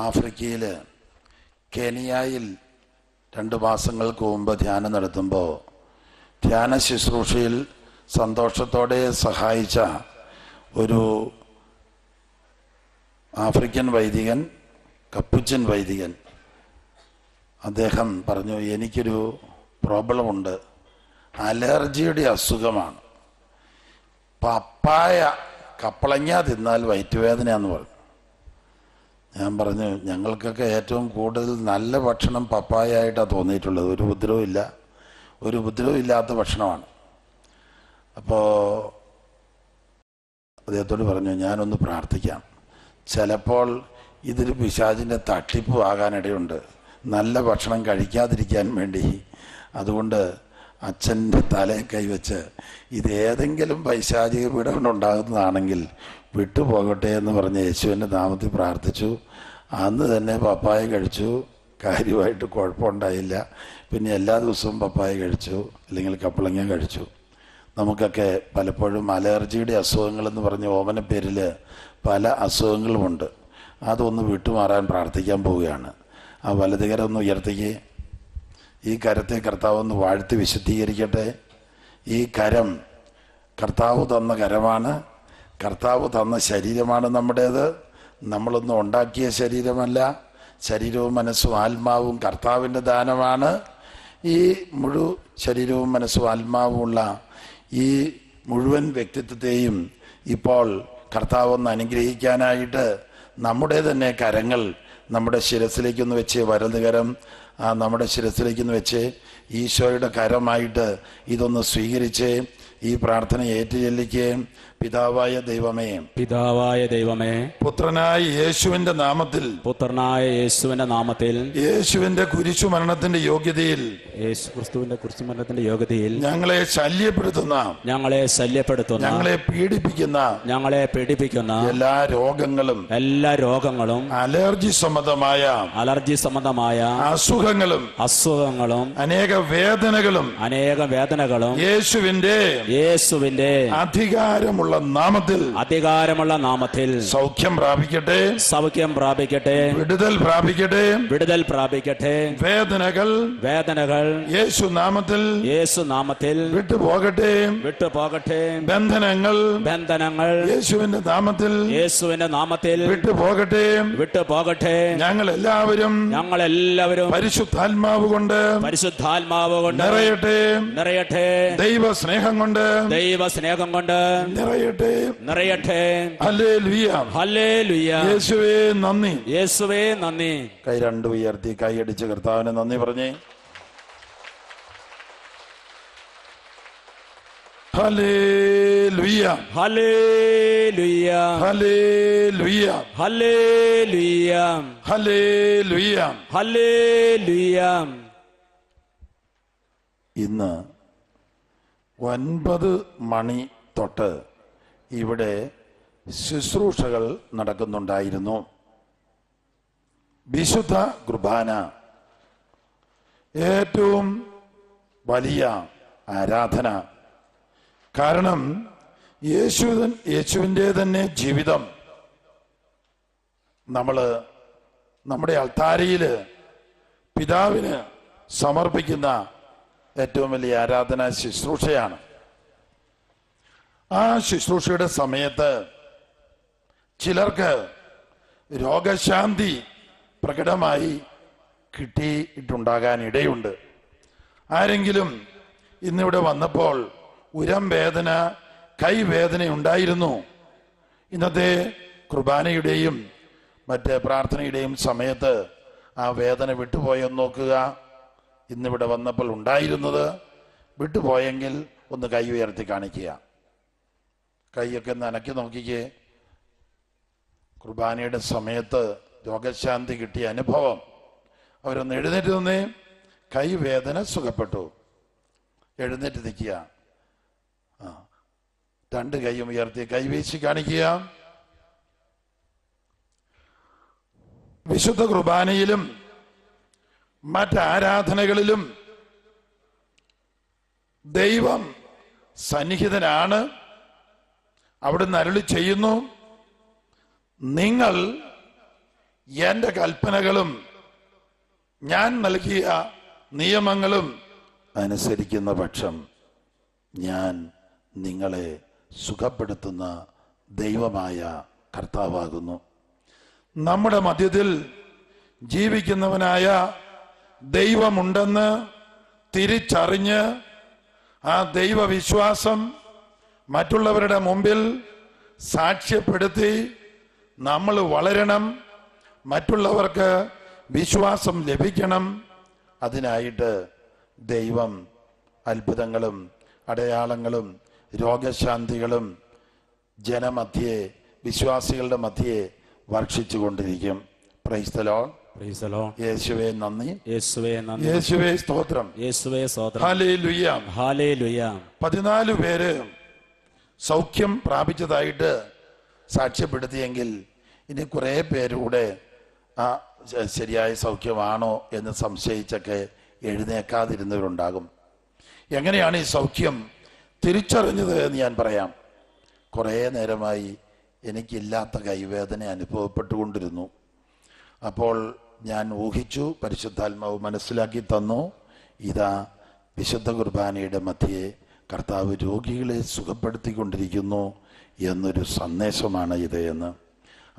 ആഫ്രിക്കയിൽ കെനിയായിൽ രണ്ട് മാസങ്ങൾക്ക് മുമ്പ് ധ്യാനം നടത്തുമ്പോൾ ധ്യാന ശുശ്രൂഷയിൽ സന്തോഷത്തോടെ സഹായിച്ച ഒരു ആഫ്രിക്കൻ വൈദികൻ കപ്പുച്ചൻ വൈദികൻ അദ്ദേഹം പറഞ്ഞു എനിക്കൊരു പ്രോബ്ലമുണ്ട്. അലർജിയുടെ അസുഖമാണ്. പപ്പായ കപ്പളങ്ങ തിന്നാൽ വയറ്റുവേദനയാന്ന് പറഞ്ഞു. ഞാൻ പറഞ്ഞു ഞങ്ങൾക്കൊക്കെ ഏറ്റവും കൂടുതൽ നല്ല ഭക്ഷണം പപ്പായ ആയിട്ടാണ് തോന്നിയിട്ടുള്ളത്. ഒരു ഉപദ്രവം ഇല്ല. ഒരു ഉപദ്രവം ഇല്ലാത്ത ഭക്ഷണമാണ്. അപ്പോൾ അദ്ദേഹത്തോട് പറഞ്ഞു ഞാനൊന്ന് പ്രാർത്ഥിക്കാം. ചിലപ്പോൾ ഇതൊരു പിശാചിന്റെ തട്ടിപ്പ് ആകാനിടയുണ്ട്. നല്ല ഭക്ഷണം കഴിക്കാതിരിക്കാൻ വേണ്ടി. അതുകൊണ്ട് അച്ഛന്റെ തലയെ കൈവച്ച് ഇത് ഏതെങ്കിലും പൈശാചിക പീഡനം ഉണ്ടാകുന്നതാണെങ്കിൽ വിട്ടുപോകട്ടെ എന്ന് പറഞ്ഞ് യേശുവിന്റെ നാമത്തിൽ പ്രാർത്ഥിച്ചു. അന്ന് തന്നെ പപ്പായ കഴിച്ചു. കാര്യമായിട്ട് കുഴപ്പമുണ്ടായില്ല. പിന്നെ എല്ലാ ദിവസവും പപ്പായ കഴിച്ചു അല്ലെങ്കിൽ കപ്പളങ്ങ കഴിച്ചു. നമുക്കൊക്കെ പലപ്പോഴും അലർജിയുടെ അസുഖങ്ങളെന്ന് പറഞ്ഞ ഓമന പേരിൽ പല അസുഖങ്ങളുമുണ്ട് അതൊന്ന് വിട്ടുമാറാൻ പ്രാർത്ഥിക്കാൻ പോവുകയാണ്. ആ വലതുകരം ഒന്ന് ഉയർത്തിക്ക്. ഈ കരത്തെ കർത്താവ് ഒന്ന് വാഴ്ത്തി വിശുദ്ധീകരിക്കട്ടെ. ഈ കരം കർത്താവ് തന്ന കരമാണ്. കർത്താവ് തന്ന ശരീരമാണ് നമ്മുടേത്. നമ്മളൊന്നും ഉണ്ടാക്കിയ ശരീരമല്ല. ശരീരവും മനസ്സും ആത്മാവും കർത്താവിന്റെ ദാനമാണ്. ഈ മുഴു ശരീരവും മനസ്സും ആത്മാവുമുള്ള ഈ മുഴുവൻ വ്യക്തിത്വത്തെയും ഇപ്പോൾ കർത്താവ് ഒന്ന് അനുഗ്രഹിക്കാനായിട്ട് നമ്മുടെ തന്നെ കരങ്ങൾ നമ്മുടെ ശിരസിലേക്കൊന്ന് വെച്ച് വലതുകരം കരം. നമ്മുടെ ശിരസിലേക്കൊന്ന് വെച്ച് ഈശോയുടെ കരമായിട്ട് ഇതൊന്ന് സ്വീകരിച്ച് ഈ പ്രാർത്ഥന ഏറ്റുചൊല്ലിക്ക് പിതാവായ ദൈവമേ. പിതാവായ ദൈവമേ. പുത്രനായ യേശുവിന്റെ നാമത്തിൽ. പുത്രനായ യേശുവിന്റെ നാമത്തിൽ. യേശുവിന്റെ കുരിശു മരണത്തിന്റെ യോഗ്യതയിൽ. യേശു ക്രിസ്തുവിന്റെ കുരിശു മരണത്തിന്റെ യോഗ്യതയിൽ. ഞങ്ങളെ ശല്യപ്പെടുത്തുന്ന. ഞങ്ങളെ ശല്യപ്പെടുത്തുന്ന. ഞങ്ങളെ പീഡിപ്പിക്കുന്ന. ഞങ്ങളെ പീഡിപ്പിക്കുന്ന. എല്ലാ രോഗങ്ങളും. എല്ലാ രോഗങ്ങളും. അലർജി സംബന്ധമായ. അലർജി സംബന്ധമായ. അസുഖങ്ങളും. അസുഖങ്ങളും. അനേക വേദനകളും. അനേക വേദനകളും. യേശുവിന്റെ യേശുവിന്റെ അധികാരമുള്ള നാമത്തിൽ അധികാരമുള്ള നാമത്തിൽ സൗഖ്യം പ്രാപിക്കട്ടെ. സൗഖ്യം പ്രാപിക്കട്ടെ. വിടുതൽ പ്രാപിക്കട്ടെ. വിടുതൽ പ്രാപിക്കട്ടെ. വേദനകൾ വേദനകൾ യേശു നാമത്തിൽ യേശു നാമത്തിൽ വിട്ടുപോകട്ടെ. വിട്ടുപോകട്ടെ. ബന്ധനങ്ങൾ ബന്ധനങ്ങൾ യേശുവിന്റെ നാമത്തിൽ യേശുവിന്റെ നാമത്തിൽ വിട്ടുപോകട്ടെ. വിട്ടുപോകട്ടെ. ഞങ്ങൾ എല്ലാവരും ഞങ്ങൾ എല്ലാവരും പരിശുദ്ധാത്മാവ് കൊണ്ട് പരിശുദ്ധാത്മാവ് കൊണ്ട് നിറയട്ടെ. നിറയട്ടെ. ദൈവ സ്നേഹം കൊണ്ട് ദൈവ സ്നേഹം കൊണ്ട് നിറയട്ടെ. നിറയട്ടെ. അല്ലേ ലുയ ഹല്ലേ ലുയ യേശുവേ നന്ദി. യേശുവേ നന്ദി. കൈ രണ്ടു ഉയർത്തി കൈ അടിച്ച് കർത്താവിന് നന്ദി പറഞ്ഞേ. ഹലേ ലുയ്യ ഹല്ലേ ലുയ്യ ഹലേ ലുയ്യ ഹല്ലേ ലുയ്യ ഹലേ ലുയ്യ ഹല്ലേ ലുയ്യ ഇന്ന് ഒൻപത് മണി തൊട്ട് ഇവിടെ ശുശ്രൂഷകൾ നടക്കുന്നുണ്ടായിരുന്നു. വിശുദ്ധ കുർബാന ഏറ്റവും വലിയ ആരാധന. കാരണം യേശു യേശുവിന്റെ തന്നെ ജീവിതം. നമ്മൾ നമ്മുടെ അൾത്താരയിൽ പിതാവിന് സമർപ്പിക്കുന്ന ഏറ്റവും വലിയ ആരാധന ശുശ്രൂഷയാണ്. ആ ശുശ്രൂഷയുടെ സമയത്ത് ചിലർക്ക് രോഗശാന്തി പ്രകടമായി കിട്ടിയിട്ടുണ്ടാകാൻ ഇടയുണ്ട് ആരെങ്കിലും ഇന്നിവിടെ വന്നപ്പോൾ ഉരം വേദന കൈവേദന ഉണ്ടായിരുന്നു. ഇന്നത്തെ കുർബാനയുടെയും മറ്റ് പ്രാർത്ഥനയുടെയും സമയത്ത് ആ വേദന വിട്ടുപോയെന്ന് നോക്കുക. ഇന്നിവിടെ വന്നപ്പോൾ ഉണ്ടായിരുന്നത് വിട്ടുപോയെങ്കിൽ ഒന്ന് കൈ ഉയർത്തി കാണിക്കുക. കൈയൊക്കെ നനക്കി നോക്കിക്കേ. കുർബാനയുടെ സമയത്ത് രോഗശാന്തി കിട്ടിയ അനുഭവം. അവരൊന്ന് എഴുന്നേറ്റ് നിന്നേ. കൈവേദന സുഖപ്പെട്ടു. എഴുന്നേറ്റ് നിൽക്കുക. ആ രണ്ട് കൈയും ഉയർത്തി കൈവീശി കാണിക്കുക. വിശുദ്ധ കുർബാനയിലും മറ്റ് ആരാധനകളിലും ദൈവം സന്നിഹിതനാണ്. അവിടുന്ന് അരുളി ചെയ്യുന്നു നിങ്ങൾ എന്റെ കൽപ്പനകളും ഞാൻ നൽകിയ നിയമങ്ങളും അനുസരിക്കുന്ന പക്ഷം ഞാൻ നിങ്ങളെ സുഖപ്പെടുത്തുന്ന ദൈവമായ കർത്താവാകുന്നു. നമ്മുടെ മധ്യത്തിൽ ജീവിക്കുന്നവനായ ദൈവമുണ്ടെന്ന് തിരിച്ചറിഞ്ഞ് ആ ദൈവവിശ്വാസം മറ്റുള്ളവരുടെ മുമ്പിൽ സാക്ഷ്യപ്പെടുത്തി നമ്മൾ വളരണം മറ്റുള്ളവർക്ക് വിശ്വാസം ലഭിക്കണം. അതിനായിട്ട് ദൈവം അത്ഭുതങ്ങളും അടയാളങ്ങളും രോഗശാന്തികളും ജനമധ്യേ വിശ്വാസികളുടെ മധ്യേ വർഷിച്ചുകൊണ്ടിരിക്കും. പ്രൈസ്തലോ Praise the Lord. യേശുവേ നന്ദി. യേശുവേ നന്ദി. യേശുവേ സ്തോത്രം. യേശുവേ സ്വതന്ത്രം ഹാലേ ഹാലേലുയ പതിനാല് പേര് സൗഖ്യം പ്രാപിച്ചതായിട്ട് സാക്ഷ്യപ്പെടുത്തിയെങ്കിൽ ഇനി കുറെ പേരുകൂടെ ആ ശരിയായ സൗഖ്യമാണോ എന്ന് സംശയിച്ചൊക്കെ എഴുന്നേക്കാതിരുന്നവരുണ്ടാകും. എങ്ങനെയാണ് ഈ സൗഖ്യം തിരിച്ചറിഞ്ഞത് എന്ന് ഞാൻ പറയാം. കുറേ നേരമായി എനിക്കില്ലാത്ത കൈവേദന അനുഭവപ്പെട്ടുകൊണ്ടിരുന്നു. അപ്പോൾ ഞാൻ ഊഹിച്ചു പരിശുദ്ധാത്മാവ് മനസ്സിലാക്കി തന്നു ഇതാ വിശുദ്ധ കുർബാനയുടെ മധ്യേ കർത്താവ് രോഗികളെ സുഖപ്പെടുത്തിക്കൊണ്ടിരിക്കുന്നു എന്നൊരു സന്ദേശമാണ് ഇത് എന്ന്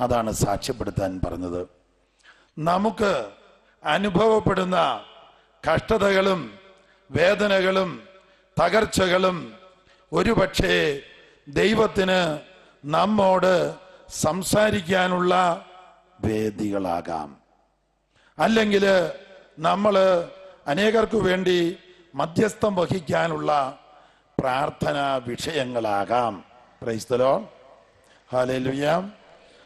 അതാണ് സാക്ഷ്യപ്പെടുത്താൻ പറഞ്ഞത്. നമുക്ക് അനുഭവപ്പെടുന്ന കഷ്ടതകളും വേദനകളും തകർച്ചകളും ഒരുപക്ഷേ ദൈവത്തിന് നമ്മോട് സംസാരിക്കാനുള്ള വേദികളാകാം. അല്ലെങ്കിൽ നമ്മൾ അനേകർക്കു വേണ്ടി മധ്യസ്ഥം വഹിക്കാനുള്ള പ്രാർത്ഥന വിഷയങ്ങളാകാം. ക്രൈസ്തലോ ഹലുയാം ലുയാം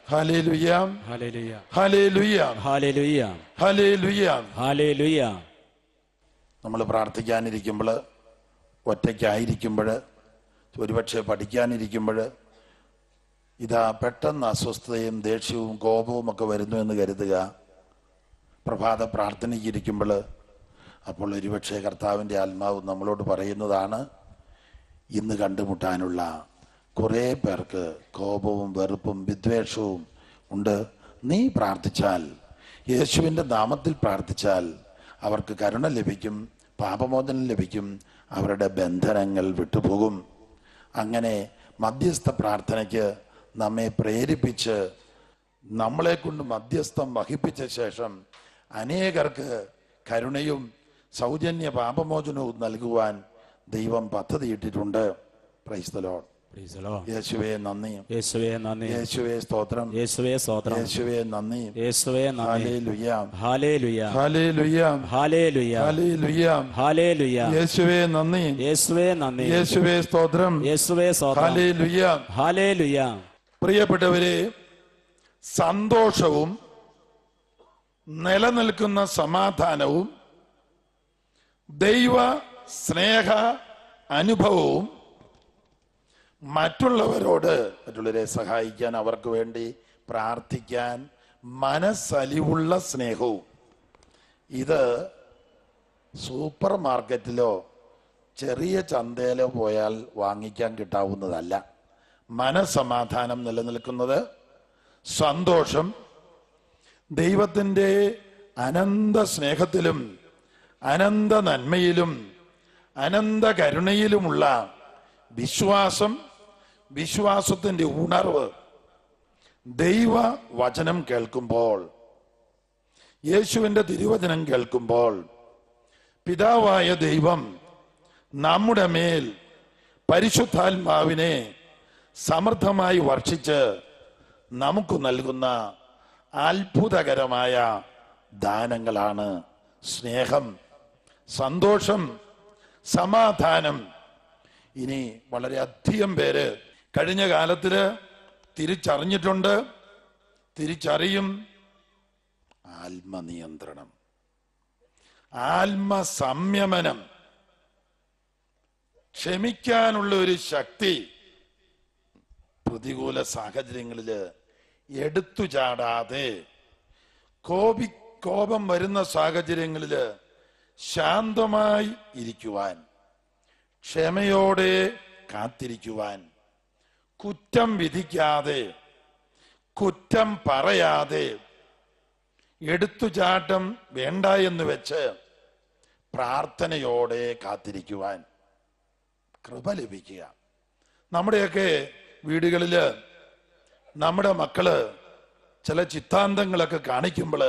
ഹാലേ ലുയാം ഹാലേലുയ ഹാലേ ലുയാം ഹാലേലുയ ഹാലേ ലുയാം ഹാലേലുയ നമ്മൾ പ്രാർത്ഥിക്കാനിരിക്കുമ്പോൾ ഒറ്റയ്ക്കായിരിക്കുമ്പോൾ ഒരുപക്ഷെ പഠിക്കാനിരിക്കുമ്പോൾ ഇതാ പെട്ടെന്ന് അസ്വസ്ഥതയും ദേഷ്യവും കോപവും ഒക്കെ വരുന്നു എന്ന് കരുതുക. പ്രഭാത പ്രാർത്ഥനയ്ക്കിരിക്കുമ്പോൾ അപ്പോൾ ഒരുപക്ഷെ കർത്താവിന്റെ ആത്മാവ് നമ്മളോട് പറയുന്നതാണ് ഇന്ന് കണ്ടുമുട്ടാനുള്ള കുറേ പേർക്ക് കോപവും വെറുപ്പും വിദ്വേഷവും ഉണ്ട്. നീ പ്രാർത്ഥിച്ചാൽ യേശുവിന്റെ നാമത്തിൽ പ്രാർത്ഥിച്ചാൽ അവർക്ക് കരുണ ലഭിക്കും പാപമോചനം ലഭിക്കും അവരുടെ ബന്ധനങ്ങൾ വിട്ടുപോകും. അങ്ങനെ മധ്യസ്ഥ പ്രാർത്ഥനയ്ക്ക് നമ്മെ പ്രേരിപ്പിച്ച് നമ്മളെ കൊണ്ട് മധ്യസ്ഥം വഹിപ്പിച്ച ശേഷം അനേകർക്ക് കരുണയും സൗജന്യ പാപമോചനവും നൽകുവാൻ ദൈവം പദ്ധതിയിട്ടിട്ടുണ്ട് പ്രൈസ്തലോ. യേശുവേ നന്ദി. യേശുവേ നന്ദി. യേശുവേ സ്തോത്രം. യേശുവേ സ്തോത്രം. യേശുവേ നന്ദി. യേശുവേ നന്ദി. ഹാലേലുയാം ഹാലേലുയ ഹാലേലുയാം ഹാലേലുയ ഹാലേലുയാം ഹാലേലുയ യേശുവേ നന്ദി. യേശുവേ നന്ദി. യേശുവേ സ്തോത്രം. യേശുവേ ഹാലേലുയാം ഹാലേലുയ പ്രിയപ്പെട്ടവരെ സന്തോഷവും നിലനിൽക്കുന്ന സമാധാനവും ദൈവ സ്നേഹ അനുഭവവും മറ്റുള്ളവരോട് മറ്റുള്ളവരെ സഹായിക്കാൻ അവർക്ക് വേണ്ടി പ്രാർത്ഥിക്കാൻ മനസ്സലിവുള്ള സ്നേഹവും. ഇത് സൂപ്പർ മാർക്കറ്റിലോ ചെറിയ ചന്തയിലോ പോയാൽ വാങ്ങിക്കാൻ കിട്ടാവുന്നതല്ല. മനസമാധാനം നിലനിൽക്കുന്നത് സന്തോഷം ദൈവത്തിന്റെ അനന്ത സ്നേഹത്തിലും അനന്ത നന്മയിലും അനന്ത കരുണയിലുമുള്ള വിശ്വാസം വിശ്വാസത്തിന്റെ ഉണർവ് ദൈവ വചനം കേൾക്കുമ്പോൾ യേശുവിന്റെ തിരുവചനം കേൾക്കുമ്പോൾ പിതാവായ ദൈവം നമ്മുടെ മേൽ പരിശുദ്ധാത്മാവിനെ സമൃദ്ധമായി വർഷിച്ച് നമുക്ക് നൽകുന്ന അത്ഭുതകരമായ ദാനങ്ങളാണ് സ്നേഹം സന്തോഷം സമാധാനം. ഇനി വളരെ അധികം പേര് കഴിഞ്ഞ കാലത്തിൽ തിരിച്ചറിഞ്ഞിട്ടുണ്ട്. തിരിച്ചറിയും. ആത്മനിയന്ത്രണം. ആത്മസംയമനം. ക്ഷമിക്കാനുള്ള ഒരു ശക്തി പ്രതികൂല സാഹചര്യങ്ങളിൽ എടുത്തു ചാടാതെ കോപി കോപം വരുന്ന സാഹചര്യങ്ങളിൽ ശാന്തമായി ഇരിക്കുവാൻ ക്ഷമയോടെ കാത്തിരിക്കുവാൻ കുറ്റം വിധിക്കാതെ കുറ്റം പറയാതെ എടുത്തുചാട്ടം വേണ്ട എന്ന് വെച്ച് പ്രാർത്ഥനയോടെ കാത്തിരിക്കുവാൻ കൃപ ലഭിക്കുക. നമ്മുടെയൊക്കെ വീടുകളിൽ നമ്മുടെ മക്കൾ ചില ചിത്താന്തങ്ങളൊക്കെ കാണിക്കുമ്പോൾ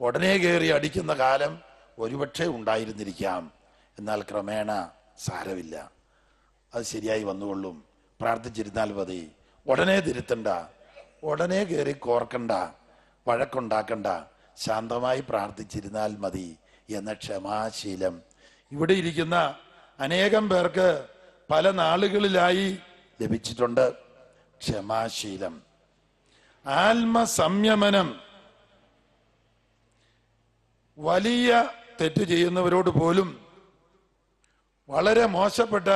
ഉടനെ കയറി അടിക്കുന്ന കാലം ഒരുപക്ഷെ ഉണ്ടായിരുന്നിരിക്കാം. എന്നാൽ ക്രമേണ സാരമില്ല. അത് ശരിയായി വന്നുകൊള്ളും. പ്രാർത്ഥിച്ചിരുന്നാൽ മതി. ഉടനെ തിരുത്തണ്ട. ഉടനെ കയറി കോർക്കണ്ട. വഴക്കുണ്ടാക്കണ്ട. ശാന്തമായി പ്രാർത്ഥിച്ചിരുന്നാൽ മതി എന്ന ക്ഷമാശീലം. ഇവിടെ ഇരിക്കുന്ന അനേകം പേർക്ക് പല നാളുകളിലായി ലഭിച്ചിട്ടുണ്ട് ക്ഷമാശീലം. ആത്മസംയമനം വലിയ തെറ്റ് ചെയ്യുന്നവരോട് പോലും വളരെ മോശപ്പെട്ട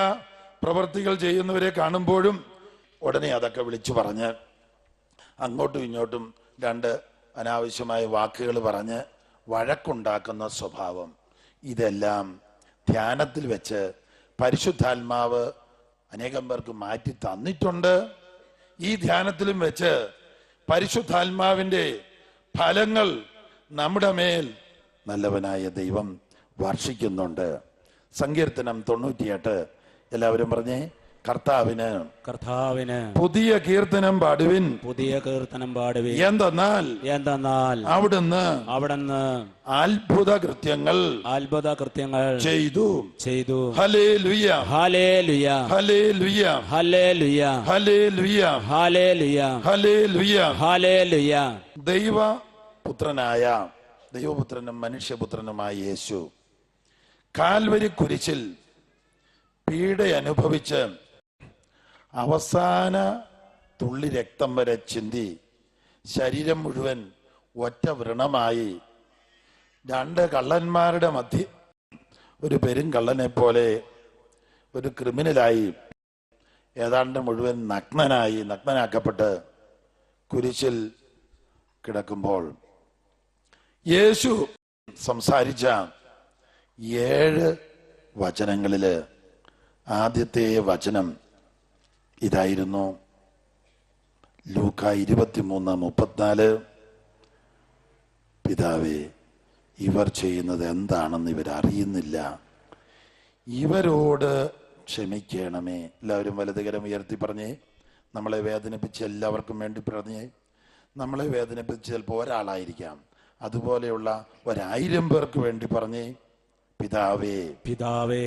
പ്രവൃത്തികൾ ചെയ്യുന്നവരെ കാണുമ്പോഴും ഉടനെ അതൊക്കെ വിളിച്ചു പറഞ്ഞ് അങ്ങോട്ടും ഇങ്ങോട്ടും രണ്ട് അനാവശ്യമായ വാക്കുകൾ പറഞ്ഞ് വഴക്കുണ്ടാക്കുന്ന സ്വഭാവം. ഇതെല്ലാം ധ്യാനത്തിൽ വെച്ച് പരിശുദ്ധാത്മാവ് അനേകം പേർക്ക് മാറ്റി തന്നിട്ടുണ്ട്. ഈ ധ്യാനത്തിലും വെച്ച് പരിശുദ്ധാത്മാവിന്റെ ഫലങ്ങൾ നമ്മുടെ മേൽ നല്ലവനായ ദൈവം വർഷിക്കുന്നുണ്ട്. സങ്കീർത്തനം തൊണ്ണൂറ്റിയെട്ട്. എല്ലാവരും പറഞ്ഞേ കർത്താവിന് കർത്താവിന് പുതിയ കീർത്തനം പാടുവിൻ. പുതിയ കീർത്തനം പാടുവിൻ. എന്തെന്നാൽ എന്തെന്നാൽ അവിടുന്ന് അവിടുന്ന് അത്ഭുത കൃത്യങ്ങൾ അത്ഭുത കൃത്യങ്ങൾ ചെയ്തു. ചെയ്തു. ഹലേ ലുയ ഹലേ ലുയ ഹലേ ലുയ ഹലേ ലുയ ഹലേ ലുയ ഹലേ ലുയ ഹലേ ലുയ ഹലേ ലുയ ദൈവ പുത്രനായ ദൈവപുത്രനും മനുഷ്യപുത്രനുമായ യേശു കാൽവരി കുരിശിൽ പീഡ അനുഭവിച്ച് അവസാന തുള്ളി രക്തം വരെ ചിന്തി ശരീരം മുഴുവൻ ഒറ്റ വ്രണമായി. രണ്ട് കള്ളന്മാരുടെ മധ്യ ഒരു പെരും പെരുങ്കള്ളനെ പോലെ ഒരു ക്രിമിനലായി. ഏതാണ്ട് മുഴുവൻ നഗ്നനായി നഗ്നനാക്കപ്പെട്ട് കുരിശിൽ കിടക്കുമ്പോൾ യേശു സംസാരിച്ച ഏഴ് വചനങ്ങളിൽ ആദ്യത്തെ വചനം ഇതായിരുന്നു. ലൂക്ക ഇരുപത്തിമൂന്ന് മുപ്പത്തിനാല്. പിതാവേ ഇവർ ചെയ്യുന്നത് എന്താണെന്ന് ഇവർ അറിയുന്നില്ല ഇവരോട് ക്ഷമിക്കണമേ. എല്ലാവരും വലതുകരം ഉയർത്തി പറഞ്ഞേ. നമ്മളെ വേദനിപ്പിച്ച് എല്ലാവർക്കും വേണ്ടി പറഞ്ഞേ. നമ്മളെ വേദനിപ്പിച്ച ചിലപ്പോൾ ഒരാളായിരിക്കാം അതുപോലെയുള്ള ഒരായിരം പേർക്ക് വേണ്ടി പറഞ്ഞേ പിതാവേ പിതാവേ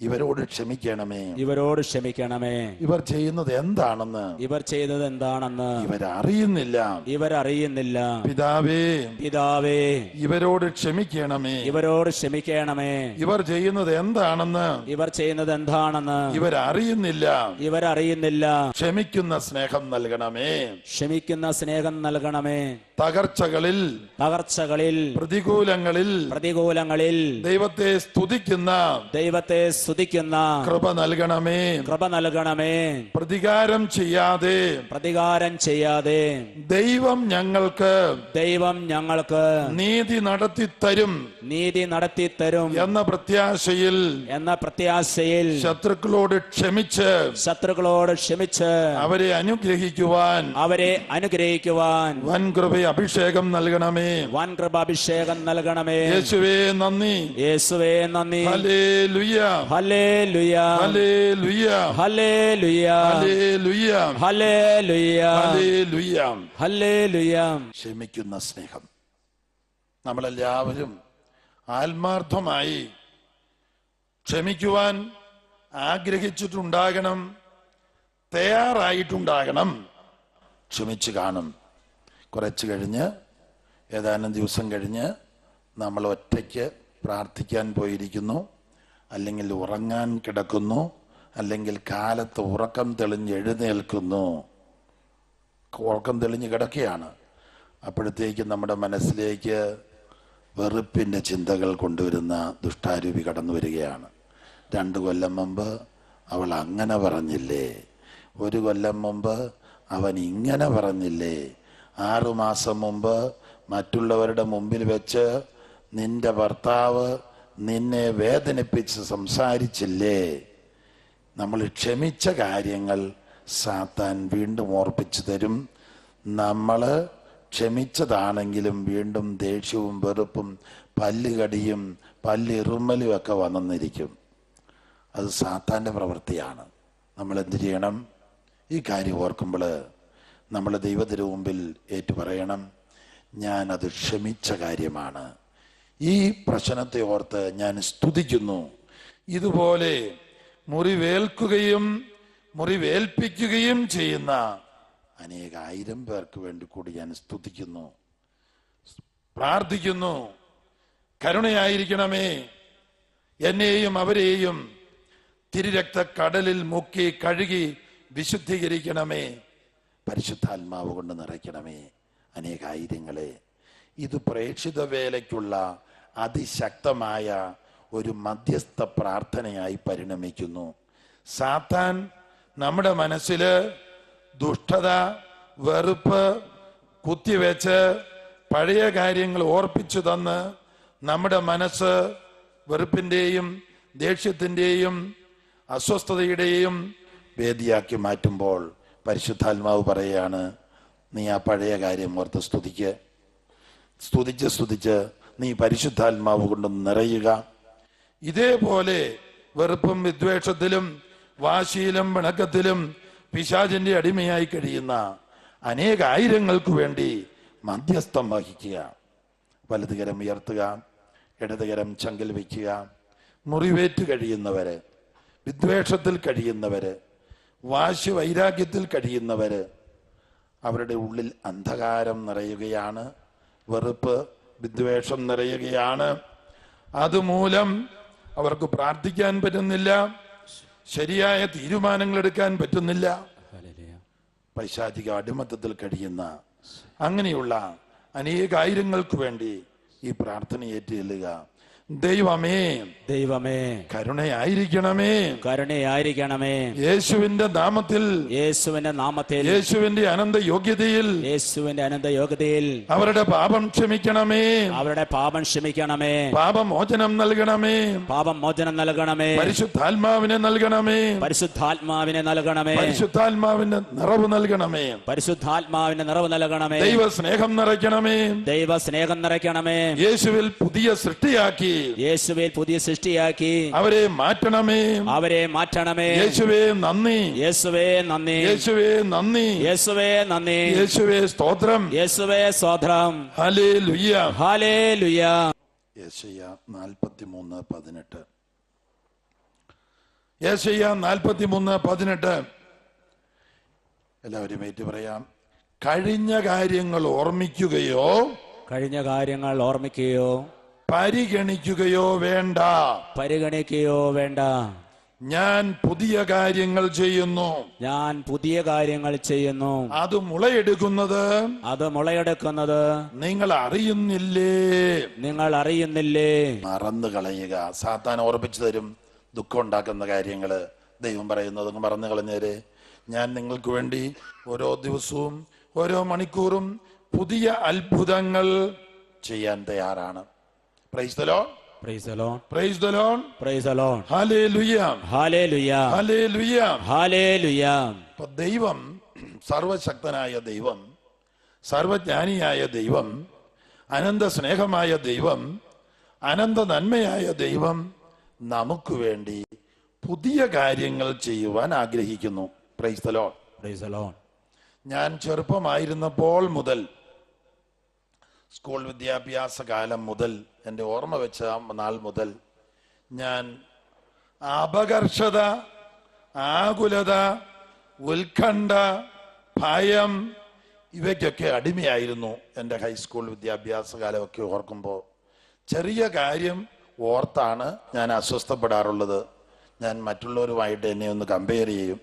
ഇവരോട് ക്ഷമിക്കണമേ. ഇവരോട് ക്ഷമിക്കണമേ. ഇവർ ചെയ്യുന്നത് എന്താണെന്ന് ഇവർ ചെയ്തത് എന്താണെന്ന് ഇവരറിയുന്നില്ല. ഇവരറിയുന്നില്ല. പിതാവേ പിതാവേ ഇവരോട് ക്ഷമിക്കണമേ. ഇവരോട് ക്ഷമിക്കണമേ. ഇവർ ചെയ്യുന്നത് എന്താണെന്ന് ഇവർ ചെയ്യുന്നത് എന്താണെന്ന് ഇവരറിയുന്നില്ല. ഇവരറിയുന്നില്ല. ക്ഷമിക്കുന്ന സ്നേഹം നൽകണമേ. ക്ഷമിക്കുന്ന സ്നേഹം നൽകണമേ. തകർച്ചകളിൽ തകർച്ചകളിൽ പ്രതികൂലങ്ങളിൽ പ്രതികൂലങ്ങളിൽ ദൈവത്തെ സ്തുതിക്കുന്ന ദൈവത്തെ സ്തുതിക്കുന്ന കൃപ നൽകണമേ. കൃപ നൽകണമേ. പ്രതികാരം ചെയ്യാതെ. പ്രതികാരം ചെയ്യാതെ. ദൈവം ഞങ്ങൾക്ക് ദൈവം ഞങ്ങൾക്ക് നീതി നടത്തി തരും നീതി നടത്തി തരും എന്ന പ്രത്യാശയിൽ എന്ന പ്രത്യാശയിൽ ശത്രുക്കളോട് ക്ഷമിച്ച് ശത്രുക്കളോട് ക്ഷമിച്ച് അവരെ അനുഗ്രഹിക്കുവാൻ അവരെ അനുഗ്രഹിക്കുവാൻ വൻ കൃപ അഭിഷേകം നൽകണമേ. വൻ കൃപാഭിഷേകം നൽകണമേ. യേശുവേ നന്ദി. യേശുവേ നന്ദി. ഹലേ Hallelujah. Hallelujah. Hallelujah. Hallelujah. Hallelujah. Hallelujah. ക്ഷമിക്കുന്ന സ്നേഹം നമ്മളെല്ലാവരും ആത്മാർത്ഥമായി ക്ഷമിക്കുവാൻ ആഗ്രഹിച്ചിട്ടുണ്ടാകണം തയ്യാറായിട്ടുണ്ടാകണം ക്ഷമിച്ചു കാണും കുറച്ച് കഴിഞ്ഞ് ഏതാനും ദിവസം കഴിഞ്ഞ് നമ്മൾ ഒറ്റയ്ക്ക് പ്രാർത്ഥിക്കാൻ പോയിരിക്കുന്നു അല്ലെങ്കിൽ ഉറങ്ങാൻ കിടക്കുന്നു അല്ലെങ്കിൽ കാലത്ത് ഉറക്കം തെളിഞ്ഞ് എഴുന്നേൽക്കുന്നു. ഉറക്കം തെളിഞ്ഞ് കിടക്കുകയാണ്. അപ്പോഴത്തേക്ക് നമ്മുടെ മനസ്സിലേക്ക് വെറുപ്പിന്റെ ചിന്തകൾ കൊണ്ടുവരുന്ന ദുഷ്ടാരൂപി കടന്നു വരികയാണ്. രണ്ട് കൊല്ലം മുമ്പ് അവൾ അങ്ങനെ പറഞ്ഞില്ലേ? ഒരു കൊല്ലം മുമ്പ് അവൻ ഇങ്ങനെ പറഞ്ഞില്ലേ? ആറുമാസം മുമ്പ് മറ്റുള്ളവരുടെ മുമ്പിൽ വെച്ച് നിന്റെ ഭർത്താവ് നിന്നെ വേദനിപ്പിച്ച് സംസാരിച്ചില്ലേ? നമ്മൾ ക്ഷമിച്ച കാര്യങ്ങൾ സാത്താൻ വീണ്ടും ഓർപ്പിച്ചു തരും. നമ്മൾ ക്ഷമിച്ചതാണെങ്കിലും വീണ്ടും ദേഷ്യവും വെറുപ്പും പല്ലുകടിയും പല്ലിറുമ്മലും ഒക്കെ വന്നിരിക്കും. അത് സാത്താന്റെ പ്രവൃത്തിയാണ്. നമ്മൾ എന്തു ചെയ്യണം? ഈ കാര്യം ഓർക്കുമ്പോൾ നമ്മൾ ദൈവത്തിന് മുമ്പിൽ ഏറ്റു പറയണം ഞാനത് ക്ഷമിച്ച കാര്യമാണ്. ഈ പ്രശ്നത്തെ ഓർത്ത് ഞാൻ സ്തുതിക്കുന്നു. ഇതുപോലെ മുറിവേൽക്കുകയും മുറിവേൽപ്പിക്കുകയും ചെയ്യുന്ന അനേകായിരം പേർക്ക് വേണ്ടി കൂടി ഞാൻ സ്തുതിക്കുന്നു. പ്രാർത്ഥിക്കുന്നു. കരുണയായിരിക്കണമേ. എന്നെയും അവരെയും തിരുരക്ത കടലിൽ മുക്കി കഴുകി വിശുദ്ധീകരിക്കണമേ. പരിശുദ്ധാത്മാവ് കൊണ്ട് നിറയ്ക്കണമേ. അനേകായിരങ്ങളെ. ഇത് പ്രേക്ഷിത വേലയ്ക്കുള്ള അതിശക്തമായ ഒരു മധ്യസ്ഥ പ്രാർത്ഥനയായി പരിണമിക്കുന്നു. സാത്താൻ നമ്മുടെ മനസ്സിൽ ദുഷ്ടത വെറുപ്പ് കുത്തിവെച്ച് പഴയ കാര്യങ്ങൾ ഓർപ്പിച്ചു തന്ന് നമ്മുടെ മനസ്സ് വെറുപ്പിന്റെയും ദേഷ്യത്തിന്റെയും അസ്വസ്ഥതയുടെയും വേദിയാക്കി മാറ്റുമ്പോൾ പരിശുദ്ധാത്മാവ് പറയുകയാണ് നീ ആ പഴയ കാര്യം ഓർത്ത് സ്തുതിക്ക്. സ്തുതിച്ച് സ്തുതിച്ച് നീ പരിശുദ്ധാത്മാവ് കൊണ്ട് നിറയുക. ഇതേപോലെ വെറുപ്പും വിദ്വേഷത്തിലും വാശിയിലും പിണക്കത്തിലും പിശാചിന്റെ അടിമയായി കഴിയുന്ന അനേകായിരങ്ങൾക്ക് വേണ്ടി മധ്യസ്ഥം വഹിക്കുക. വലതുകരം ഉയർത്തുക ഇടതുകരം ചങ്കൽ വയ്ക്കുക. മുറിവേറ്റ് കഴിയുന്നവര് വിദ്വേഷത്തിൽ കഴിയുന്നവര് വാശി വൈരാഗ്യത്തിൽ കഴിയുന്നവര് അവരുടെ ഉള്ളിൽ അന്ധകാരം നിറയുകയാണ്. വെറുപ്പ് വിദ്വേഷം നിറയുകയാണ്. അതുമൂലം അവർക്ക് പ്രാർത്ഥിക്കാൻ പറ്റുന്നില്ല. ശരിയായ തീരുമാനങ്ങൾ എടുക്കാൻ പറ്റുന്നില്ല. പൈശാചിക അടിമത്തത്തിൽ കഴിയുന്ന അങ്ങനെയുള്ള അനേകായിരങ്ങൾക്ക് വേണ്ടി ഈ പ്രാർത്ഥന ഏറ്റുചൊല്ലുക ദൈവമേ ദൈവമേ കരുണയായിരിക്കണമേ. കരുണയായിരിക്കണമേ. യേശുവിന്റെ നാമത്തിൽ യേശുവിന്റെ നാമത്തിൽ യേശുവിന്റെ അനന്ത യോഗ്യതയിൽ യേശുവിന്റെ അനന്ത യോഗ്യതയിൽ അവരുടെ പാപം ക്ഷമിക്കണമേ. അവരുടെ പാപം ക്ഷമിക്കണമേ. പാപമോചനം നൽകണമേ. പാപമോചനം നൽകണമേ. പരിശുദ്ധാത്മാവിനെ നൽകണമേ. പരിശുദ്ധാത്മാവിനെ നൽകണമേ. പരിശുദ്ധാത്മാവിന്റെ നിറവ് നൽകണമേ. പരിശുദ്ധാത്മാവിന്റെ നിറവ് നൽകണമേ. ദൈവ സ്നേഹം നിറയ്ക്കണമേ. ദൈവ സ്നേഹം നിറയ്ക്കണമേ. യേശുവിൽ പുതിയ സൃഷ്ടിയാക്കി. യേശുവിൽ പുതിയ സൃഷ്ടിയാക്കി. അവരെ മാറ്റണമേ. അവരെ മാറ്റണമേ. യേശുവേ നന്ദി. യേശുവേ നന്ദി. യേശുവേ നന്ദി. യേശുവേ നന്ദി. യേശുവേ സ്തോത്രം. യേശുവേ സ്തോത്രം. ഹലേ ലുയ്യ ഹാലേ ലുയ യേശയ്യ നാൽപ്പത്തിമൂന്ന് പതിനെട്ട്. യേശയ്യ നാൽപ്പത്തിമൂന്ന് പതിനെട്ട്. എല്ലാവരും ഏറ്റു പറയാം. കഴിഞ്ഞ കാര്യങ്ങൾ ഓർമ്മിക്കുകയോ? കഴിഞ്ഞ കാര്യങ്ങൾ ഓർമ്മിക്കുകയോ? പരിഗണിക്കുകയോ വേണ്ട. പരിഗണിക്കുകയോ വേണ്ട. ഞാൻ പുതിയ കാര്യങ്ങൾ ചെയ്യുന്നു. ഞാൻ പുതിയ കാര്യങ്ങൾ ചെയ്യുന്നു. അത് മുളയെടുക്കുന്നത് അത് മുളയെടുക്കുന്നത്. നിങ്ങൾ അറിയുന്നില്ലേ? നിങ്ങൾ അറിയുന്നില്ലേ? മറന്നു കളയുക. സാത്താൻ ഓർപ്പിച്ചു തരും ദുഃഖം ഉണ്ടാക്കുന്ന കാര്യങ്ങൾ. ദൈവം പറയുന്നത് മറന്നു കളഞ്ഞേരെ. ഞാൻ നിങ്ങൾക്ക് വേണ്ടി ഓരോ ദിവസവും ഓരോ മണിക്കൂറും പുതിയ അത്ഭുതങ്ങൾ ചെയ്യാൻ തയ്യാറാണ്. Praise the Lord praise the Lord. Praise the Lord Praise the Lord. ഹലേ ലുയ്യാം ഹാലേലുയ ഹലേ ലുയ്യാം ഹാലേലുയ അപ്പൊ ദൈവം സർവശക്തനായ ദൈവം സർവജ്ഞാനിയായ ദൈവം അനന്ത സ്നേഹമായ ദൈവം അനന്ത നന്മയായ ദൈവം നമുക്ക് വേണ്ടി പുതിയ കാര്യങ്ങൾ ചെയ്യുവാൻ ആഗ്രഹിക്കുന്നു. പ്രൈസ്തലോ Praise the Lord. ഞാൻ ചെറുപ്പമായിരുന്നപ്പോൾ മുതൽ സ്കൂൾ വിദ്യാഭ്യാസ കാലം മുതൽ എന്റെ ഓർമ്മ വെച്ച നാൾ മുതൽ ഞാൻ അപകർഷത ആകുലത ഉത്കണ്ഠ ഭയം ഇവയ്ക്കൊക്കെ അടിമയായിരുന്നു എന്റെ ഹൈസ്കൂൾ വിദ്യാഭ്യാസ കാലമൊക്കെ ഓർക്കുമ്പോൾ. ചെറിയ കാര്യം ഓർത്താണ് ഞാൻ അസ്വസ്ഥപ്പെടാറുള്ളത്. ഞാൻ മറ്റുള്ളവരുമായിട്ട് എന്നെ ഒന്ന് കമ്പയർ ചെയ്യും.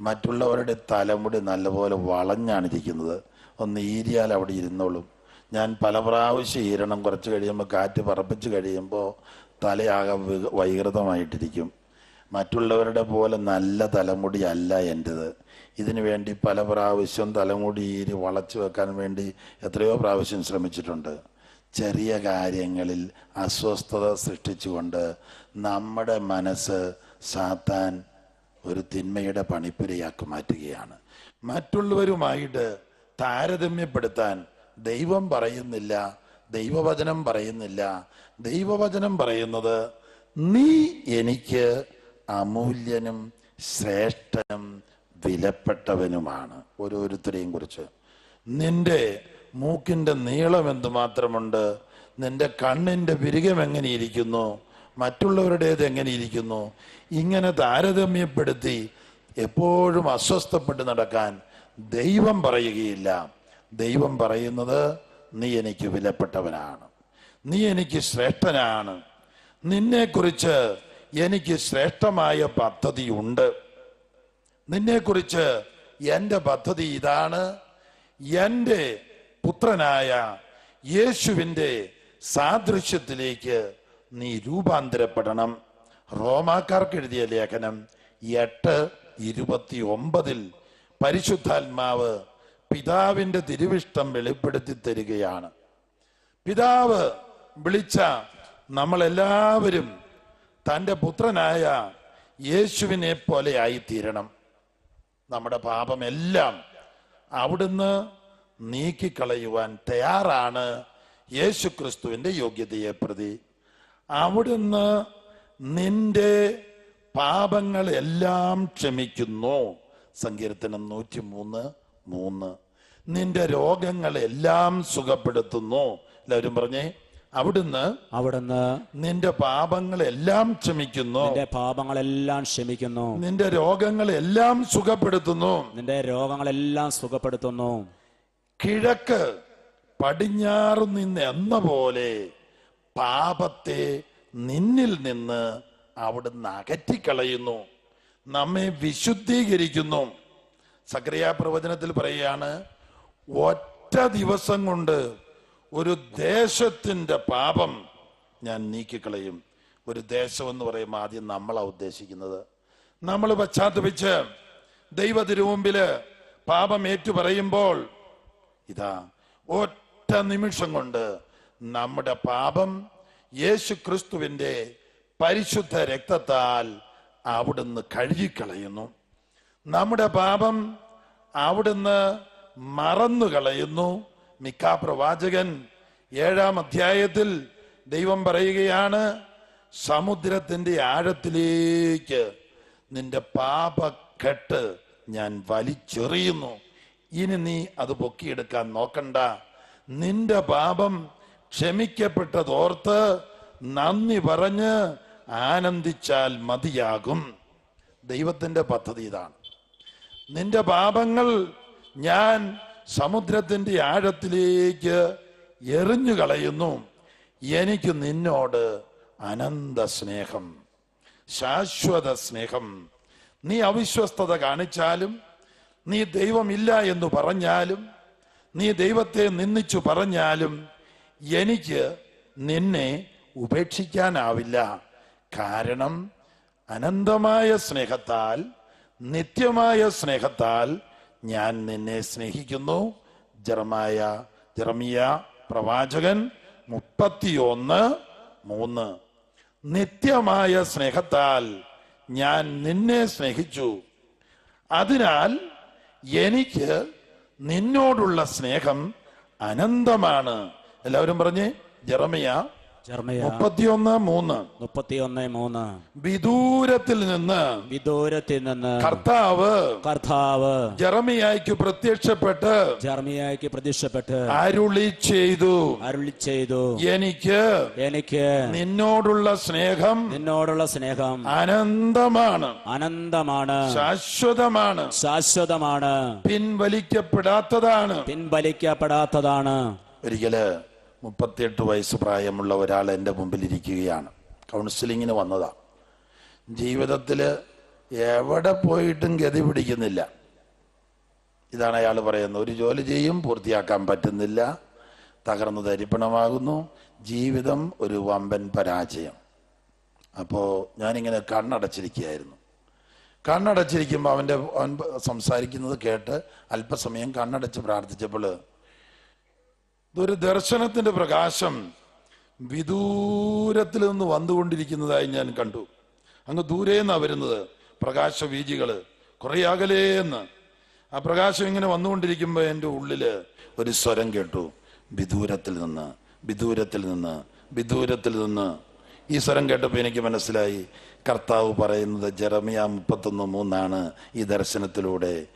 മറ്റുള്ളവരുടെ തലമുടി നല്ലപോലെ വളഞ്ഞാണ് ഇരിക്കുന്നത് ഒന്ന് ഈരിയാൽ അവിടെ ഇരുന്നോളും. ഞാൻ പല പ്രാവശ്യം ഈരണം കുറച്ച് കഴിയുമ്പോൾ കാറ്റ് പറപ്പിച്ച് കഴിയുമ്പോൾ തലയാകെ വൈകൃതമായിട്ടിരിക്കും. മറ്റുള്ളവരുടെ പോലെ നല്ല തലമുടി അല്ല എന്റെത് ഇതിനു വേണ്ടി പല പ്രാവശ്യം തലമുടി ഈരി വളച്ചു വെക്കാൻ വേണ്ടി എത്രയോ പ്രാവശ്യം ശ്രമിച്ചിട്ടുണ്ട്. ചെറിയ കാര്യങ്ങളിൽ അസ്വസ്ഥത സൃഷ്ടിച്ചുകൊണ്ട് നമ്മുടെ മനസ്സ് സാത്താൻ ഒരു തിന്മയുടെ പണിപ്പുരയാക്കി മാറ്റുകയാണ്. മറ്റുള്ളവരുമായിട്ട് താരതമ്യപ്പെടുത്താൻ ദൈവം പറയുന്നില്ല ദൈവവചനം പറയുന്നില്ല. ദൈവവചനം പറയുന്നത് നീ എനിക്ക് അമൂല്യനും ശ്രേഷ്ഠനും വിലപ്പെട്ടവനുമാണ്. ഓരോരുത്തരെയും കുറിച്ച്. നിന്റെ മൂക്കിന്റെ നീളം എന്തുമാത്രമുണ്ട് നിന്റെ കണ്ണിന്റെ വിരികം എങ്ങനെയിരിക്കുന്നു? മറ്റുള്ളവരുടേത് എങ്ങനെയിരിക്കുന്നു? ഇങ്ങനെ താരതമ്യപ്പെടുത്തി എപ്പോഴും അസ്വസ്ഥപ്പെട്ട് നടക്കാൻ ദൈവം പറയുകയില്ല. ദൈവം പറയുന്നത് നീ എനിക്ക് വിലപ്പെട്ടവനാണ്. നീ എനിക്ക് ശ്രേഷ്ഠനാണ്. നിന്നെക്കുറിച്ച് എനിക്ക് ശ്രേഷ്ഠമായ പദ്ധതിയുണ്ട് നിന്നെക്കുറിച്ച് എന്റെ പദ്ധതി ഇതാണ്. എന്റെ പുത്രനായ യേശുവിന്റെ സാദൃശ്യത്തിലേക്ക് നീ രൂപാന്തരപ്പെടണം. റോമാക്കാർക്ക് എഴുതിയ ലേഖനം എട്ട് ഇരുപത്തി ഒമ്പതിൽ പരിശുദ്ധാത്മാവ് പിതാവിന്റെ തിരുവിഷ്ടം വെളിപ്പെടുത്തി തരികയാണ്. പിതാവ് വിളിച്ച നമ്മളെല്ലാവരും തന്റെ പുത്രനായ യേശുവിനെ പോലെ ആയിത്തീരണം. നമ്മുടെ പാപമെല്ലാം അവിടുന്ന് നീക്കിക്കളയുവാൻ തയ്യാറാണ് യേശു ക്രിസ്തുവിന്റെ യോഗ്യതയെ പ്രതി. അവിടുന്ന് നിന്റെ പാപങ്ങളെല്ലാം ക്ഷമിക്കുന്നു. സങ്കീർത്തനം നൂറ്റി മൂന്ന് മൂന്ന്. നിന്റെ രോഗങ്ങളെല്ലാം സുഖപ്പെടുത്തുന്നു. എല്ലാവരും പറഞ്ഞേ അവിടുന്ന് അവിടുന്ന് നിന്റെ പാപങ്ങളെല്ലാം ക്ഷമിക്കുന്നു. നിന്റെ പാപങ്ങളെല്ലാം ക്ഷമിക്കുന്നു. നിന്റെ രോഗങ്ങളെല്ലാം സുഖപ്പെടുത്തുന്നു. നിന്റെ രോഗങ്ങളെല്ലാം സുഖപ്പെടുത്തുന്നു. കിഴക്ക് പടിഞ്ഞാറ് നിന്ന് എന്ന പോലെ പാപത്തെ നിന്നിൽ നിന്ന് അവിടുന്ന് അകറ്റിക്കളയുന്നു. നമ്മെ വിശുദ്ധീകരിക്കുന്നു. സക്രിയ പ്രവചനത്തിൽ പറയുകയാണ് ഒറ്റ ദിവസം കൊണ്ട് ഒരു ദേശത്തിന്റെ പാപം ഞാൻ നീക്കിക്കളയും. ഒരു ദേശം എന്ന് പറയുമ്പോൾ ആദ്യം നമ്മളാ ഉദ്ദേശിക്കുന്നത്. നമ്മൾ പശ്ചാത്തപിച്ച് ദൈവ തിരുമുമ്പിൽ പാപം ഏറ്റു പറയുമ്പോൾ ഇതാ ഒറ്റ നിമിഷം കൊണ്ട് നമ്മുടെ പാപം യേശു ക്രിസ്തുവിന്റെ പരിശുദ്ധ രക്തത്താൽ അവിടുന്ന് കഴുകിക്കളയുന്നു. നമ്മുടെ പാപം അവിടുന്ന് മറന്നു കളയുന്നു മിക്ക പ്രവാചകൻ ഏഴാം അധ്യായത്തിൽ ദൈവം പറയുകയാണ് സമുദ്രത്തിന്റെ ആഴത്തിലേക്ക് നിന്റെ പാപക്കെട്ട് ഞാൻ വലിച്ചെറിയുന്നു. ഇനി നീ അത് പൊക്കിയെടുക്കാൻ നോക്കണ്ട. നിന്റെ പാപം ക്ഷമിക്കപ്പെട്ടതോർത്ത് നന്ദി പറഞ്ഞ് ആനന്ദിച്ചാൽ മതിയാകും. ദൈവത്തിന്റെ പദ്ധതി ഇതാണ്. നിന്റെ പാപങ്ങൾ ഞാൻ സമുദ്രത്തിന്റെ ആഴത്തിലേക്ക് എറിഞ്ഞു കളയുന്നു എനിക്ക് നിന്നോട് അനന്ത സ്നേഹം ശാശ്വത സ്നേഹം നീ അവിശ്വസ്തത കാണിച്ചാലും നീ ദൈവമില്ല എന്ന് പറഞ്ഞാലും നീ ദൈവത്തെ നിന്ദിച്ചു പറഞ്ഞാലും എനിക്ക് നിന്നെ ഉപേക്ഷിക്കാനാവില്ല. കാരണം അനന്തമായ സ്നേഹത്താൽ നിത്യമായ സ്നേഹത്താൽ ഞാൻ നിന്നെ സ്നേഹിക്കുന്നു. ജർമായ ജർമിയ പ്രവാചകൻ മുപ്പത്തിയൊന്ന് മൂന്ന്. നിത്യമായ സ്നേഹത്താൽ ഞാൻ നിന്നെ സ്നേഹിച്ചു. അതിനാൽ എനിക്ക് നിന്നോടുള്ള സ്നേഹം അനന്തമാണ്. എല്ലാവരും പറഞ്ഞേ ജർമ്മയ മുപ്പത്തിയൊന്ന് മൂന്ന്. മുപ്പത്തിയൊന്ന് മൂന്ന്. വിദൂരത്തിൽ നിന്ന് വിദൂരത്തിൽ നിന്ന് കർത്താവ് കർത്താവ് ജർമിയായിക്ക് പ്രത്യക്ഷപ്പെട്ട് ജർമിയായിക്ക് പ്രത്യക്ഷപ്പെട്ട് അരുളി ചെയ്തു. അരുളി ചെയ്തു. എനിക്ക് എനിക്ക് നിന്നോടുള്ള സ്നേഹം നിന്നോടുള്ള സ്നേഹം അനന്തമാണ്. അനന്തമാണ്. ശാശ്വതമാണ്. ശാശ്വതമാണ്. പിൻവലിക്കപ്പെടാത്തതാണ്. പിൻവലിക്കപ്പെടാത്തതാണ്. ഒരിക്കൽ മുപ്പത്തിയെട്ട് വയസ്സ് പ്രായമുള്ള ഒരാൾ എന്റെ മുമ്പിൽ ഇരിക്കുകയാണ് കൗൺസിലിങ്ങിന് വന്നതാണ് ജീവിതത്തിൽ എവിടെ പോയിട്ടും ഗതി പിടിക്കുന്നില്ല. ഇതാണ് അയാൾ പറയുന്നത്. ഒരു ജോലി ചെയ്യും പൂർത്തിയാക്കാൻ പറ്റുന്നില്ല. തകർന്നു തരിപ്പണമാകുന്നു. ജീവിതം ഒരു വമ്പൻ പരാജയം. അപ്പോൾ ഞാനിങ്ങനെ കണ്ണടച്ചിരിക്കുകയായിരുന്നു. കണ്ണടച്ചിരിക്കുമ്പോൾ അവന്റെ അവൻ സംസാരിക്കുന്നത് കേട്ട് അല്പസമയം കണ്ണടച്ച് പ്രാർത്ഥിച്ചപ്പോൾ ഇതൊരു ദർശനത്തിന്റെ പ്രകാശം വിദൂരത്തിൽ നിന്ന് വന്നുകൊണ്ടിരിക്കുന്നതായി ഞാൻ കണ്ടു. അങ്ങ് ദൂരെ നിന്നാ വരുന്നത് പ്രകാശ വീജികൾ അകലേന്ന് ആ പ്രകാശം ഇങ്ങനെ വന്നുകൊണ്ടിരിക്കുമ്പോൾ എന്റെ ഉള്ളിൽ ഒരു സ്വരം കേട്ടു. വിദൂരത്തിൽ നിന്ന് വിദൂരത്തിൽ നിന്ന് വിദൂരത്തിൽ നിന്ന്. ഈ സ്വരം കേട്ടപ്പോൾ എനിക്ക് മനസ്സിലായി. കർത്താവ് പറയുന്നത് ജെറമിയ മുപ്പത്തൊന്ന് മൂന്നാണ് ഈ ദർശനത്തിലൂടെ.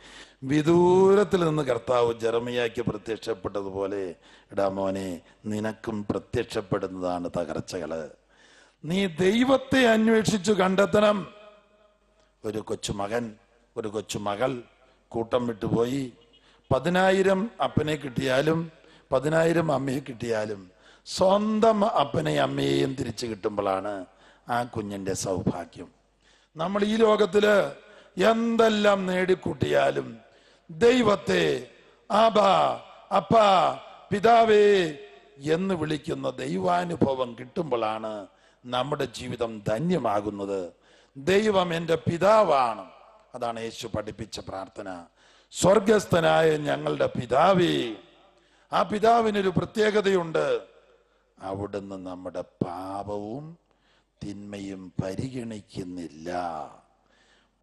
വിദൂരത്തിൽ നിന്ന് കർത്താവ് ജെറമിയാക്ക് പ്രത്യക്ഷപ്പെട്ടതുപോലെ ഇടാ മോനെ നിനക്കും പ്രത്യക്ഷപ്പെടുന്നതാണ് തകർച്ചകൾ. നീ ദൈവത്തെ അന്വേഷിച്ചു കണ്ടെത്തണം. ഒരു കൊച്ചുമകൻ ഒരു കൊച്ചുമകൾ കൂട്ടം വിട്ടുപോയി. പതിനായിരം അപ്പനെ കിട്ടിയാലും പതിനായിരം അമ്മയെ കിട്ടിയാലും സ്വന്തം അപ്പനെയും അമ്മയെയും തിരിച്ചു കിട്ടുമ്പോഴാണ് ആ കുഞ്ഞിന്റെ സൗഭാഗ്യം. നമ്മൾ ഈ ലോകത്തിൽ എന്തെല്ലാം നേടിക്കൂട്ടിയാലും ദൈവത്തെ ആബ അപ്പ പിതാവേ എന്ന് വിളിക്കുന്ന ദൈവാനുഭവം കിട്ടുമ്പോഴാണ് നമ്മുടെ ജീവിതം ധന്യമാകുന്നത്. ദൈവം എന്റെ പിതാവാണ്. അതാണ് യേശു പഠിപ്പിച്ച പ്രാർത്ഥന. സ്വർഗസ്ഥനായ ഞങ്ങളുടെ പിതാവേ ആ പിതാവിനൊരു പ്രത്യേകതയുണ്ട്. അവിടുന്ന് നമ്മുടെ പാപവും തിന്മയും പരിഗണിക്കുന്നില്ല.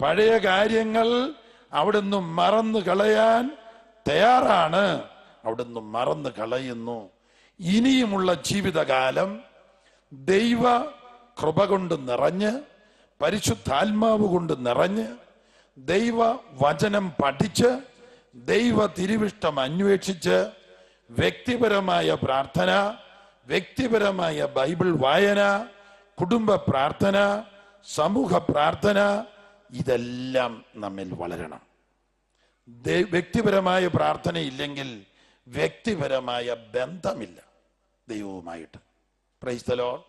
പഴയ കാര്യങ്ങൾ അവിടുന്ന് മറന്നു കളയാൻ തയ്യാറാണ്. അവിടുന്ന് മറന്നു കളയുന്നു. ഇനിയുമുള്ള ജീവിതകാലം ദൈവ കൃപ കൊണ്ട് നിറഞ്ഞ് പരിശുദ്ധാത്മാവ് കൊണ്ട് നിറഞ്ഞ് ദൈവ വചനം പഠിച്ച് ദൈവ തിരുവിഷ്ടം അന്വേഷിച്ച് വ്യക്തിപരമായ പ്രാർത്ഥന വ്യക്തിപരമായ ബൈബിൾ വായന കുടുംബ പ്രാർത്ഥന സമൂഹ പ്രാർത്ഥന ഇതെല്ലാം നമ്മിൽ വളരണം. വ്യക്തിപരമായ പ്രാർത്ഥന ഇല്ലെങ്കിൽ വ്യക്തിപരമായ ബന്ധമില്ല ദൈവവുമായിട്ട്. പ്രൈസ്തലോ